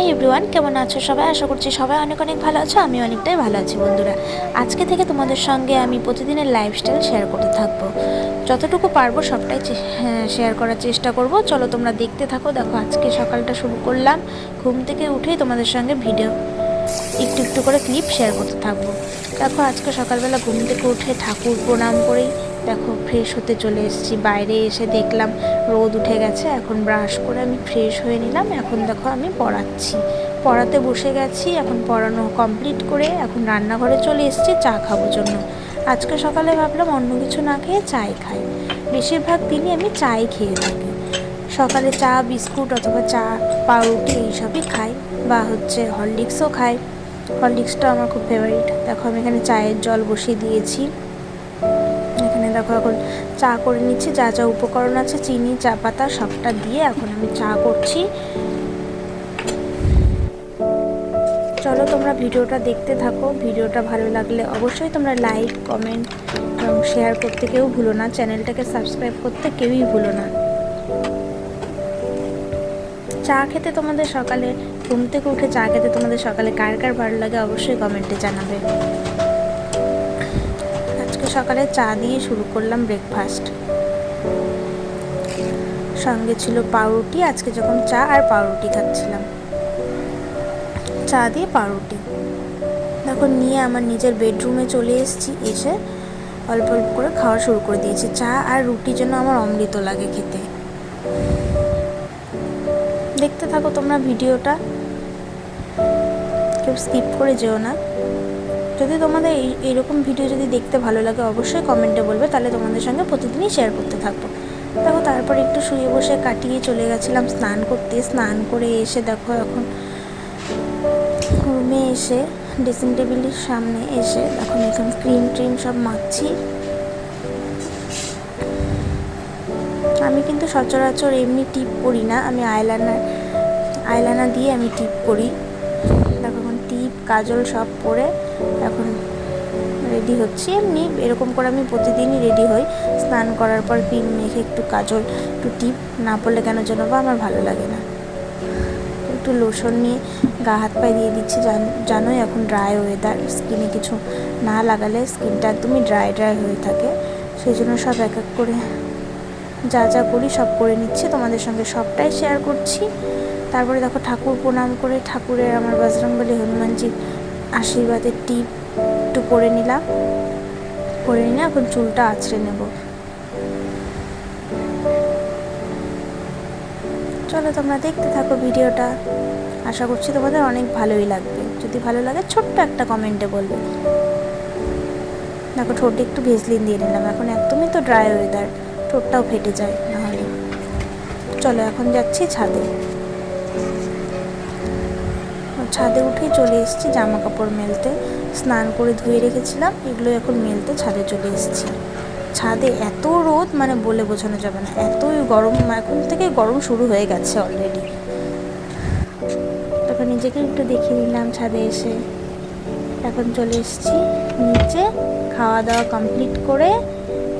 Hi everyone, কেমন আছো সবাই? আশা করছি সবাই অনেক অনেক ভালো আছো আমি অনেকটাই ভালো আছি বন্ধুরা। আজকে থেকে তোমাদের সঙ্গে আমি প্রতিদিনের লাইফস্টাইল শেয়ার করতে থাকব। যতটুকু পারব সবটাই শেয়ার করার চেষ্টা করব। চলো তোমরা দেখতে থাকো। দেখো, আজকে সকালটা শুরু করলাম। ঘুম থেকে উঠেই তোমাদের সঙ্গে ভিডিও একটু একটু করে ক্লিপ শেয়ার করতে থাকব। দেখো, আজকে সকালবেলা ঘুম থেকে উঠে ঠাকুর প্রণাম করেই দেখো ফ্রেশ হতে চলে এসেছি। বাইরে এসে দেখলাম রোদ উঠে গেছে, এখন ব্রাশ করে আমি ফ্রেশ হয়ে নিলাম। এখন দেখো আমি পড়াচ্ছি। পড়াতে বসে গেছি, এখন পড়ানো কমপ্লিট করে এখন রান্নাঘরে চলে এসেছি, চা খাব জন্য। আজকে সকালে ভাবলাম অন্য কিছু না খেয়ে চাই খাই। বেশিরভাগ দিনই আমি চাই খেয়ে থাকি। সকালে চা, বিস্কুট অথবা চা, পাউরুটি এইসবই খাই বা হচ্ছে হরলিক্সও খাই। হরলিক্সটা আমার খুব ফেভারিট দেখো আমি এখানে চায়ের জল বসিয়ে দিয়েছি। দেখো, এখন চা করে নিচ্ছি, যা যা উপকরণ আছে, চিনি, চা পাতা সবটা দিয়ে এখন আমি চা করছি। চলো তোমরা ভিডিওটা দেখতে থাকো, ভিডিওটা ভালো লাগলে অবশ্যই তোমরা লাইক, কমেন্ট এবং শেয়ার করতে কেউ ভুলো না, চ্যানেলটাকে সাবস্ক্রাইব করতে কেউই ভুলো না। চা খেতে তোমাদের সকালে, ঘুম থেকে উঠে চা খেতে তোমাদের সকালে কার কার ভালো লাগে অবশ্যই কমেন্টে জানাবে। সকালে চা দিয়ে শুরু করলাম ব্রেকফাস্ট সঙ্গে ছিল পাউরুটি, আজকে যখন চা আর পাউরুটি খাচ্ছিলাম। চা দিয়ে পাউরুটি। দেখো, নিয়ে আমার নিজের বেডরুমে চলে এসেছি, এসে অল্প অল্প করে খাওয়া শুরু করে দিয়েছি। চা আর রুটি যেন আমার অমৃত লাগে খেতে। দেখতে থাকো তোমরা ভিডিওটা। কেউ স্কিপ করে যেও না। যদি তোমাদের এই এইরকম ভিডিও যদি দেখতে ভালো লাগে, অবশ্যই কমেন্টে বলবে, তাহলে তোমাদের সঙ্গে প্রতিদিনই শেয়ার করতে থাকব। দেখো, তারপর একটু শুয়ে বসে কাটিয়ে চলে গেছিলাম, স্নান করতে, স্নান করে এসে দেখো এখন রুমে এসে ড্রেসিং টেবিলের সামনে এসে এখন এখন ক্রিম ট্রিম সব মাখছি। আমি কিন্তু সচরাচর এমনি টিপ করি না, আমি আইলাইনার আইলাইনার দিয়ে আমি টিপ করি টিপ কাজল সব পরে এখন রেডি হচ্ছি এমনি। এরকম করে আমি প্রতিদিনই রেডি হই। স্নান করার পর ক্রিম মেখে একটু কাজল, একটু টিপ, না পড়লে কেন যেন বা আমার ভালো লাগে না। একটু লোশন নিয়ে গা হাত পায়ে দিয়ে দিচ্ছি। জানোই এখন ড্রাই ওয়েদার স্কিনে কিছু না লাগালে স্কিনটা একদমই ড্রাই ড্রাই হয়ে থাকে। সেই জন্য সব এক এক করে যা যা করি সব করে নিচ্ছি। তোমাদের সঙ্গে সবটাই শেয়ার করছি। তারপরে দেখো ঠাকুর প্রণাম করে ঠাকুরের আমার বজরংবলী হনুমানজির আশীর্বাদের টিপ একটু করে নিলাম। করে নিয়ে এখন চুলটা আছড়ে নেব। চলো তোমরা দেখতে থাকো ভিডিওটা। আশা করছি তোমাদের অনেক ভালোই লাগবে। যদি ভালো লাগে ছোট্ট একটা কমেন্টে বলবে। দেখো ঠোঁটে একটু ভেজলিন দিয়ে নিলাম। এখন একদমই তো ড্রাই ওয়েদার ঠোঁটটাও ফেটে যায় নাহলে চলো এখন যাচ্ছি ছাদে। ছাদে উঠে চলে এসেছি জামা কাপড় মেলতে। স্নান করে ধুয়ে রেখেছিলাম, এগুলো এখন মেলতে ছাদে চলে এসেছি। ছাদে এত রোদ মানে বলে বোঝানো যাবে না। এতই গরম, এখন থেকে গরম শুরু হয়ে গেছে অলরেডি তখন নিজেকে একটু দেখিয়ে নিলাম ছাদে এসে। এখন চলে এসেছি নিচে খাওয়া দাওয়া কমপ্লিট করে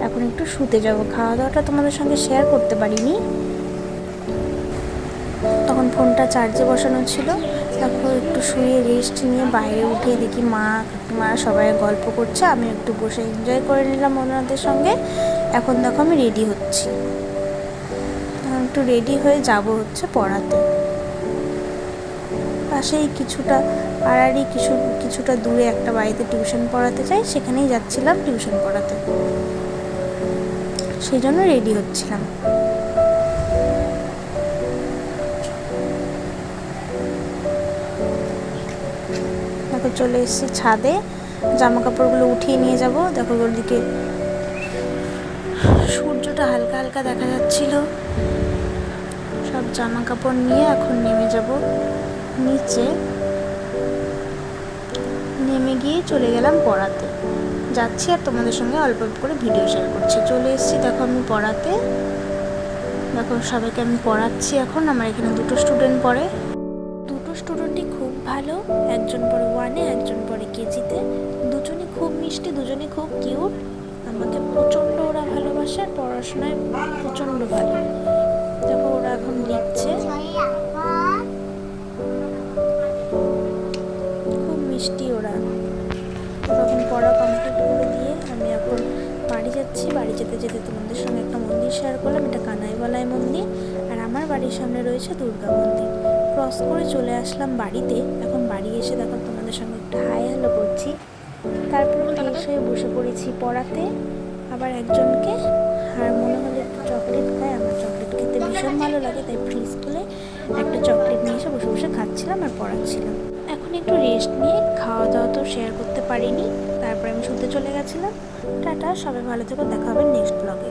এখন একটু শুতে যাব। খাওয়া দাওয়াটা তোমাদের সঙ্গে শেয়ার করতে পারিনি। তখন ফোনটা চার্জে বসানো ছিল। তারপর একটু শুয়ে রেস্ট নিয়ে বাইরে উঠে দেখি মা মা সবাই গল্প করছে। আমি একটু বসে এনজয় করে নিলাম ওনাদের সঙ্গে। এখন দেখো আমি রেডি হচ্ছি। একটু রেডি হয়ে যাব হচ্ছে পড়াতে। পাশেই কিছুটা পাড়ারই কিছু, কিছুটা দূরে একটা বাড়িতে টিউশন পড়াতে চাই। সেখানেই যাচ্ছিলাম টিউশন পড়াতে। সেই জন্য রেডি হচ্ছিলাম। চলে এসেছি ছাদে। জামা কাপড়গুলো উঠিয়ে নিয়ে যাব। দেখো ওদিকে সূর্যটা হালকা হালকা দেখা যাচ্ছিল। সব জামা কাপড় নিয়ে এখন নেমে যাব। নিচে নেমে গিয়ে চলে গেলাম পড়াতে। যাচ্ছি আর তোমাদের সঙ্গে অল্প অল্প করে ভিডিও শেয়ার করছি। চলে এসেছি, দেখো আমি পড়াতে। দেখো সবাইকে আমি পড়াচ্ছি এখন। আমার এখানে দুটো স্টুডেন্ট পড়ে। ভালো, একজন পরে ওয়ানে একজন পরে কেজিতে দুজনই খুব মিষ্টি, দুজনই খুব কিউট আমাকে প্রচণ্ড ওরা ভালোবাসে আর পড়াশোনায় প্রচণ্ড ভালো। দেখো ওরা এখন লিখছে। খুব মিষ্টি ওরা। তখন পড়া কমপ্লিট করে দিয়ে আমি এখন বাড়ি যাচ্ছি। বাড়ি যেতে যেতে তোমাদের সঙ্গে একটা মন্দির শেয়ার করলাম। এটা কানাইবালাই মন্দির। আর আমার বাড়ির সামনে রয়েছে দুর্গা মন্দির। ক্রস করে চলে আসলাম বাড়িতে। এখন বাড়ি এসে দেখো তোমাদের সঙ্গে একটা হাই হ্যালো করছি তারপর ফ্রেশ হয়ে বসে পড়েছি পড়াতে। আবার একজনকে আর মনে হলো একটু চকলেট খাই। আমার চকলেট খেতে ভীষণ ভালো লাগে তাই ফ্রিজ খুলে একটা চকলেট নিয়ে এসে বসে বসে খাচ্ছিলাম আর পড়াচ্ছিলাম। এখন একটু রেস্ট নিয়ে খাওয়া দাওয়া তো শেয়ার করতে পারিনি। তারপরে আমি শুতে চলে গেছিলাম। টাটা সবাই ভালো থেকো দেখা হবে নেক্সট ব্লগে